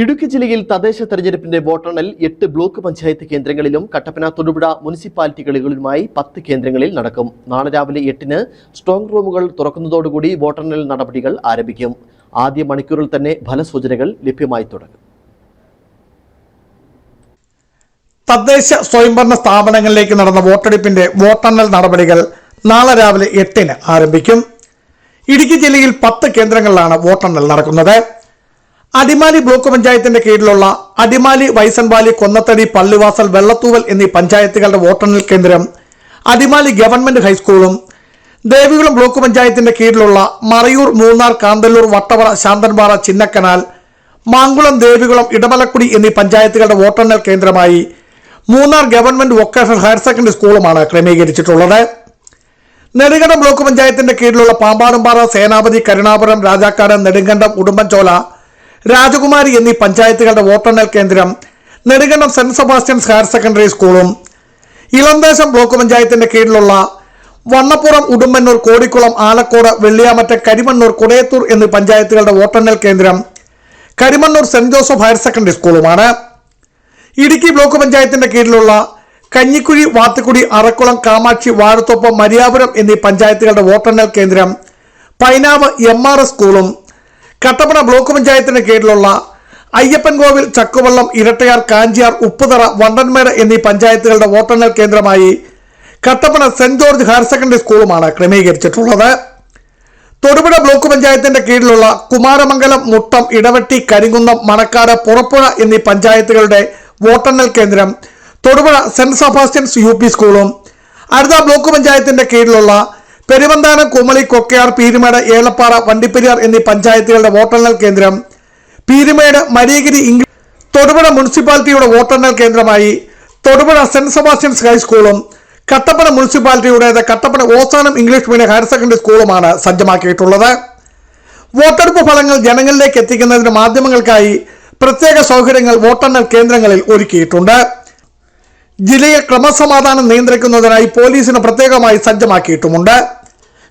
ഇടുക്കി ജില്ലയിൽ തദ്ദേശ തെരഞ്ഞെടുപ്പിന്റെ വോട്ടെണ്ണൽ എട്ട് ബ്ലോക്ക് പഞ്ചായത്ത് കേന്ദ്രങ്ങളിലും കട്ടപ്പന തൊടുപുഴ മുനിസിപ്പാലിറ്റികളിലുമായി പത്ത് കേന്ദ്രങ്ങളിൽ നടക്കും. നാളെ രാവിലെ എട്ടിന് സ്ട്രോങ് റൂമുകൾ തുറക്കുന്നതോടുകൂടി വോട്ടെണ്ണൽ നടപടികൾ ആരംഭിക്കും. ആദ്യ മണിക്കൂറിൽ തന്നെ ഫലസൂചനകൾ ലഭ്യമായി തുടങ്ങും. തദ്ദേശ സ്വയംഭരണ സ്ഥാപനങ്ങളിലേക്ക് നടന്ന വോട്ടെടുപ്പിന്റെ വോട്ടെണ്ണൽ നടപടികൾ നാളെ രാവിലെ എട്ടിന് ആരംഭിക്കും. ഇടുക്കി ജില്ലയിൽ പത്ത് കേന്ദ്രങ്ങളിലാണ് വോട്ടെണ്ണൽ നടക്കുന്നത്. അടിമാലി ബ്ലോക്ക് പഞ്ചായത്തിന്റെ കീഴിലുള്ള അടിമാലി വൈസൻവാലി കൊന്നത്തടി പള്ളിവാസൽ വെള്ളത്തൂവൽ എന്നീ പഞ്ചായത്തുകളുടെ വോട്ടെണ്ണൽ കേന്ദ്രം അടിമാലി ഗവൺമെന്റ് ഹൈസ്കൂളും ദേവികുളം ബ്ലോക്ക് പഞ്ചായത്തിന്റെ കീഴിലുള്ള മറയൂർ മൂന്നാർ കാന്തല്ലൂർ വട്ടവറ ശാന്തൻപാറ ചിന്നക്കനാൽ മാങ്കുളം ദേവികുളം ഇടമലക്കുടി എന്നീ പഞ്ചായത്തുകളുടെ വോട്ടെണ്ണൽ കേന്ദ്രമായി Munnar government vocational higher secondary സ്കൂളുമാണ് ക്രമീകരിച്ചിട്ടുള്ളത്. നെടുങ്കണ്ടം ബ്ലോക്ക് പഞ്ചായത്തിന്റെ കീഴിലുള്ള പാമ്പാടുംപാറ സേനാപതി കരുണാപുരം രാജാക്കാട് നെടുങ്കണ്ടം ഉടുമ്പൻചോല രാജകുമാരി എന്നീ പഞ്ചായത്തുകളുടെ വോട്ടെണ്ണൽ കേന്ദ്രം Nedumkandam Saint Sebastian's higher secondary സ്കൂളും ഇളന്തേശം ബ്ലോക്ക് പഞ്ചായത്തിന്റെ കീഴിലുള്ള വണ്ണപ്പുറം ഉടുമ്പന്നൂർ കോടിക്കുളം ആലക്കോട് വെള്ളിയാമറ്റ കരിമണ്ണൂർ കുടയത്തൂർ എന്നീ പഞ്ചായത്തുകളുടെ വോട്ടെണ്ണൽ കേന്ദ്രം Karimannoor Saint Joseph higher secondary സ്കൂളുമാണ്. Idukki block പഞ്ചായത്തിന്റെ കീഴിലുള്ള കഞ്ഞിക്കുഴി വാത്തുക്കുടി അറക്കുളം കാമാക്ഷി വാഴത്തോപ്പ് മരിയാപുരം എന്നീ പഞ്ചായത്തുകളുടെ വോട്ടെണ്ണൽ കേന്ദ്രം പൈനാവ് എം ആർ എസ് സ്കൂളും കട്ടപ്പന ബ്ലോക്ക് പഞ്ചായത്തിന് കീഴിലുള്ള അയ്യപ്പൻകോവിൽ ചക്കുവള്ളം ഇരട്ടയാർ കാഞ്ചിയാർ ഉപ്പുതറ വണ്ടൻമേട് എന്നീ പഞ്ചായത്തുകളുടെ വോട്ടെണ്ണൽ കേന്ദ്രമായി Kattappana Saint George higher secondary സ്കൂളുമാണ് ക്രമീകരിച്ചിട്ടുള്ളത്. തൊടുപുഴ ബ്ലോക്ക് പഞ്ചായത്തിന്റെ കീഴിലുള്ള കുമാരമംഗലം മുട്ടം ഇടവെട്ടി കരിങ്കുന്നം മണക്കാട് പുറപ്പുഴ എന്നീ പഞ്ചായത്തുകളുടെ വോട്ടെണ്ണൽ കേന്ദ്രം Thodupuzha Saint Sebastian's U P സ്കൂളും അടുത്ത ബ്ലോക്ക് പഞ്ചായത്തിന്റെ കീഴിലുള്ള പെരുവന്താനം കുമളി കൊക്കയാർ പീരുമേട് ഏലപ്പാറ വണ്ടിപ്പെരിയാർ എന്നീ പഞ്ചായത്തുകളുടെ വോട്ടെണ്ണൽ കേന്ദ്രം പീരുമേട് മരിയഗിരി ഇംഗ്ലീഷ് തൊടുപുഴ മുനിസിപ്പാലിറ്റിയുടെ വോട്ടെണ്ണൽ കേന്ദ്രമായി തൊടുപുഴ സെന്റ് സെബാസ്റ്റ്യൻസ് ഹൈസ്കൂളും Kattappana മുനിസിപ്പാലിറ്റിയുടേത് Kattappana Ozanam English medium higher secondary സ്കൂളുമാണ് സജ്ജമാക്കിയിട്ടുള്ളത്. വോട്ടെടുപ്പ് ഫലങ്ങൾ ജനങ്ങളിലേക്ക് എത്തിക്കുന്നതിന് മാധ്യമങ്ങൾക്കായി പ്രത്യേക സൗകര്യങ്ങൾ വോട്ടെണ്ണൽ കേന്ദ്രങ്ങളിൽ ഒരുക്കിയിട്ടുണ്ട്. ജില്ലയിൽ ക്രമസമാധാനം നിയന്ത്രിക്കുന്നതിനായി പോലീസിന് പ്രത്യേകമായി സജ്ജമാക്കിയിട്ടുമുണ്ട്.